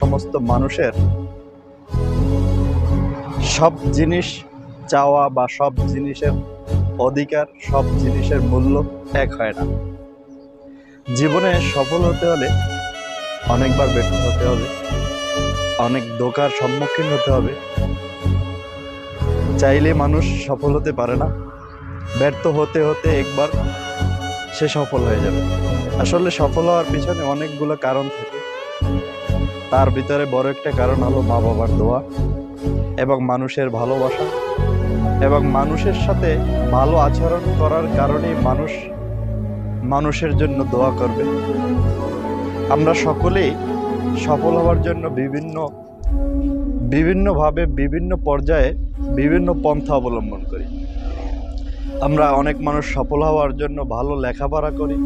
সমস্ত মানুষের সব জিনিস চাওয়া বা সব জিনিসের অধিকার, সব জিনিসের মূল্য এক হয় না। জীবনে সফল হতে হলে অনেকবার ব্যর্থ হতে হবে, অনেক ধোকার সম্মুখীন হতে হবে। চাইলে মানুষ সফল হতে পারে না, ব্যর্থ হতে হতে একবার সে সফল হয়ে যাবে। আসলে সফল হওয়ার পিছনে অনেকগুলো কারণ থাকে। তার ভিতরে বড় একটা কারণ হলো মা বাবার দোয়া এবং মানুষের ভালোবাসা এবং মানুষের সাথে ভালো আচরণ করার কারণেই মানুষ মানুষের জন্য দোয়া করবে। আমরা সকলেই সফল হওয়ার জন্য বিভিন্ন, বিভিন্নভাবে বিভিন্ন পর্যায়ে বিভিন্ন পন্থা অবলম্বন করি। আমরা অনেক মানুষ সফল হওয়ার জন্য ভালো লেখাপড়া করি।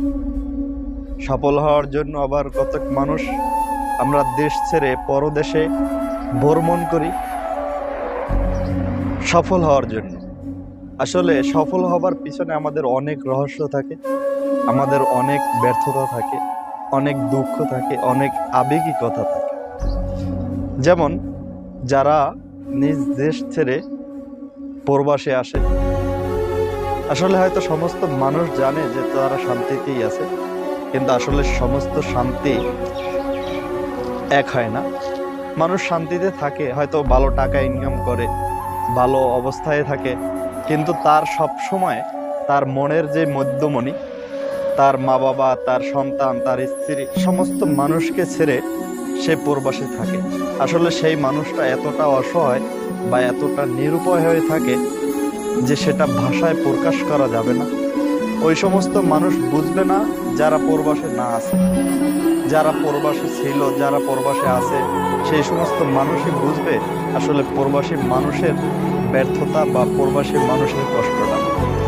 সফল হওয়ার জন্য আবার কতক মানুষ আমরা দেশ ছেড়ে পরদেশে ভ্রমণ করি সফল হওয়ার জন্য। আসলে সফল হবার পিছনে আমাদের অনেক রহস্য থাকে, আমাদের অনেক ব্যর্থতা থাকে, অনেক দুঃখ থাকে, অনেক আবেগী কথা থাকে। যেমন, যারা নিজ দেশ ছেড়ে প্রবাসে আসে, আসলে হয়তো সমস্ত মানুষ জানে যে তারা শান্তিতেই আছে, কিন্তু আসলে সমস্ত শান্তি এক হয় না। মানুষ শান্তিতে থাকে, হয়তো ভালো টাকা ইনকাম করে, ভালো অবস্থায় থাকে, কিন্তু তার সব সময় তার মনের যে মধ্যমণি, তার মা বাবা, তার সন্তান, তার স্ত্রী, সমস্ত মানুষকে ছেড়ে সে প্রবাসে থাকে। আসলে সেই মানুষটা এতটা অসহায় বা এতটা নিরুপায় হয়ে থাকে যে সেটা ভাষায় প্রকাশ করা যাবে না। ওই সমস্ত মানুষ বুঝবে না যারা প্রবাসে না আছে। যারা পরবাসে ছিল, যারা প্রবাসে আছে, সেই সমস্ত মানুষই বুঝবে আসলে প্রবাসী মানুষের ব্যর্থতা বা প্রবাসী মানুষের কষ্টটা।